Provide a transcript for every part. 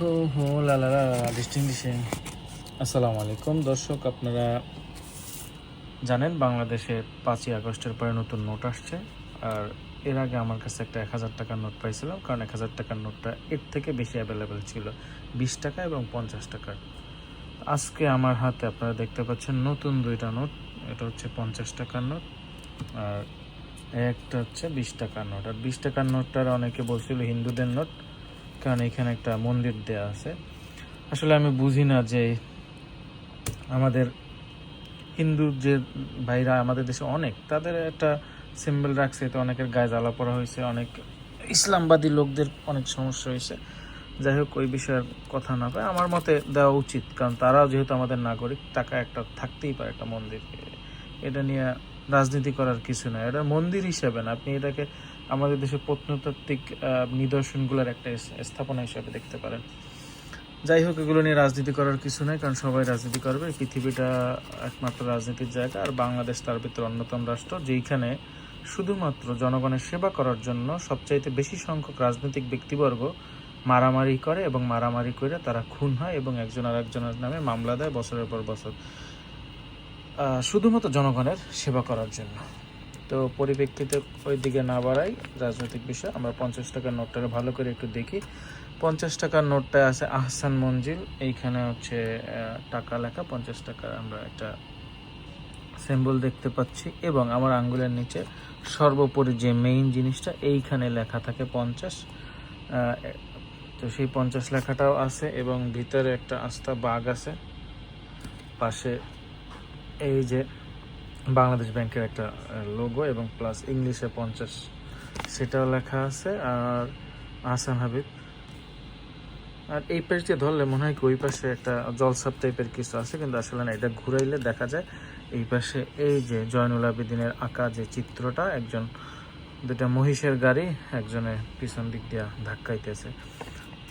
হো হো, লা লা লা আসসালামু আলাইকুম। দর্শক, আপনারা জানেন বাংলাদেশে পাঁচই আগস্টের পরে নতুন নোট আসছে। আর এর আগে আমার কাছে একটা এক হাজার টাকার নোট পাইছিলাম, কারণ এক হাজার টাকার নোটটা এর থেকে বেশি অ্যাভেলেবেল ছিল, বিশ টাকা এবং পঞ্চাশ টাকার। আজকে আমার হাতে আপনারা দেখতে পাচ্ছেন নতুন দুইটা নোট, এটা হচ্ছে পঞ্চাশ টাকার নোট, আর একটা হচ্ছে বিশ টাকার নোট। আর বিশ টাকার নোটটার অনেকে বলছিল হিন্দুদের নোট কারণ এখানে একটা মন্দির দেয়া আছে। আসলে আমি বুঝি না যে আমাদের হিন্দু যে ভাইরা আমাদের দেশে অনেক, তাদের একটা সিম্বল রাখছে। তো অনেকের গায়ে জ্বালা পড়া হয়েছে, অনেক ইসলামবাদী লোকদের অনেক সমস্যা হয়েছে। যাই হোক, ওই বিষয়ের কথা না কয়। আমার মতে দেওয়া উচিত, কারণ তারাও যেহেতু আমাদের নাগরিক, টাকা একটা থাকতেই পারে একটা মন্দির এটা নিয়ে রাজনীতি করার কিছু না। এটা মন্দির হিসেবে না, আপনি এটাকে আমাদের দেশে প্রত্নতাত্ত্বিক নিদর্শনগুলোর একটা স্থাপনা হিসাবে দেখতে পারেন। যাই হোক, এগুলো নিয়ে রাজনীতি করার কিছু নেই, কারণ সবাই রাজনীতি করবে। পৃথিবীটা একমাত্র রাজনীতির জায়গা, আর বাংলাদেশ তার ভিতরে অন্যতম রাষ্ট্র, যেইখানে শুধুমাত্র জনগণের সেবা করার জন্য সবচাইতে বেশি সংখ্যক রাজনৈতিক ব্যক্তিবর্গ মারামারি করে এবং মারামারি করে তারা খুন হয় এবং একজন আর একজনের নামে মামলা দেয় বছরের পর বছর। শুধুমাত্র জনগণের সেবা করার জন্য। তো পরিপ্রেক্ষিতে ওই দিকে না বাড়াই রাজনৈতিক বিষয়। আমরা পঞ্চাশ টাকার নোটটাকে ভালো করে একটু দেখি। পঞ্চাশ টাকার নোটটা আছে আহসান মঞ্জিল। এইখানে হচ্ছে টাকা লেখা। পঞ্চাশ টাকার আমরা একটা সিম্বল দেখতে পাচ্ছি। এবং আমার আঙ্গুলের নিচে সর্বোপরি যে মেইন জিনিসটা, এইখানে লেখা থাকে পঞ্চাশ। তো সেই পঞ্চাশ লেখাটাও আছে এবং ভিতরে একটা আস্থা বাঘ আছে। পাশে এই যে বাংলাদেশ ব্যাংকের একটা লোগো এবং প্লাস ইংলিশে পঞ্চাশ সেটাও লেখা আছে। আর আহসান হাবিব, আর এই পেজটি ধরলে মনে হয় কি ওই পাশে একটা জলসাপ টাইপের কিছু আছে, কিন্তু আসলে না, এটা ঘুরাইলে দেখা যায় এই পাশে এই যে জয়নুল আবেদিনের আঁকা যে চিত্রটা, একজন দুটা মহিষের গাড়ি একজনের পিছন দিক দিয়া ধাক্কাইতেছে।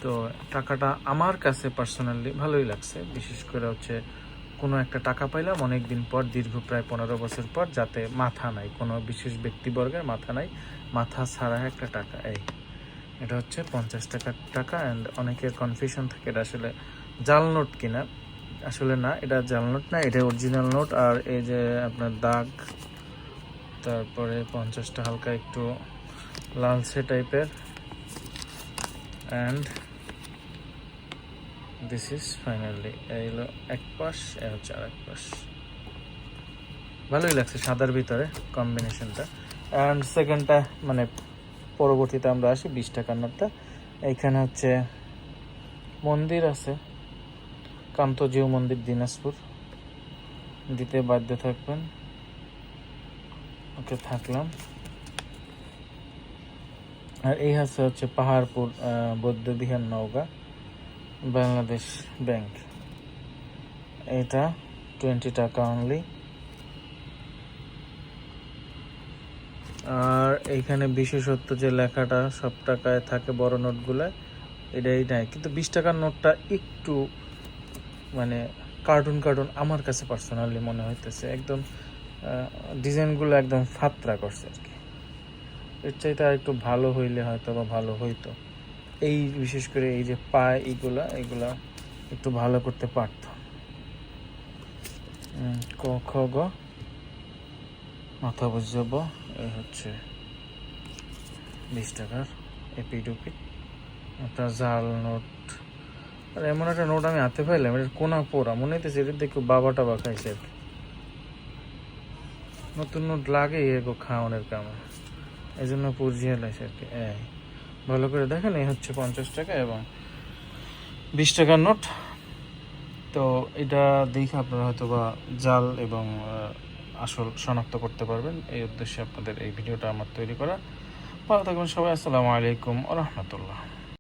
তো টাকাটা আমার কাছে পার্সোনালি ভালোই লাগছে, বিশেষ করে হচ্ছে কোনো একটা টাকা পাইলাম অনেক দিন পর, দীর্ঘ প্রায় পনেরো বছর পর, যাতে মাথা নাই, কোনো বিশেষ ব্যক্তিবর্গের মাথা নাই, মাথা ছাড়া একটা টাকা, এই। এটা হচ্ছে পঞ্চাশ টাকার টাকা অ্যান্ড অনেকের কনফিউশন থাকে এটা আসলে জাল নোট কিনা। আসলে না, এটা জাল নোট না, এটা অরিজিনাল নোট, আর এই যে আপনার দাগ, তারপরে পঞ্চাশটা হালকা একটু লালসে টাইপের অ্যান্ড দিস ইজ ফাইনালি এই হলো এক পাশ, এ হচ্ছে আর এক পাশ। ভালোই লাগছে সাদার ভিতরে কম্বিনেশনটা অ্যান্ড সেকেন্ডটা মানে পরবর্তীতে আমরা আসি বিশ টাকার নোটটা এইখানে হচ্ছে মন্দির আছে, কান্তজিউ মন্দির, দিনাজপুর। দিতে বাধ্য থাকবেন। ওকে, থাকলাম। আর এই আছে হচ্ছে পাহাড়পুর বৌদ্ধবিহার নওগাঁ। বাংলাদেশ ব্যাংক। এটা টোয়েন্টি টাকা অনলি আর এইখানে বিশেষত্ব যে লেখাটা সব টাকায় থাকে বড় নোটগুলায় এটাই নাই। কিন্তু বিশ টাকার নোটটা একটু মানে কার্টুন কার্টুন আমার কাছে পার্সোনালি মনে হইতেছে। একদম ডিজাইনগুলো একদম ফাতরা করছে আর কি। এর চাইতে আর একটু ভালো হইলে হয়তো বা ভালো হইতো। এই, বিশেষ করে এই যে পায় এইগুলা, এগুলা একটু ভালো করতে পারতো। ক, খ, গ মাথা বুঝব এই হচ্ছে বিশ টাকার এপিডুপি একটা জাল নোট। আর, এমন একটা নোট আমি হাতে পাইলাম, এটা কোনা পোড়া, মনে হইতেছে এটা দেখো বাবা টাবা খাইছে। নতুন নোট লাগে এগো খাওয়ানোর কামে। এই জন্য পুরজিয়া লাইছে আর কি ভালো করে দেখেন, এই হচ্ছে পঞ্চাশ টাকা এবং বিশ টাকার নোট। তো এটা দেখে আপনারা হয়তো বা জাল এবং আসল শনাক্ত করতে পারবেন। এই উদ্দেশ্যে আপনাদের এই ভিডিওটা আমার তৈরি করা। ভালো থাকবেন সবাই, আসসালামু আলাইকুম রহমতুল্লাহ।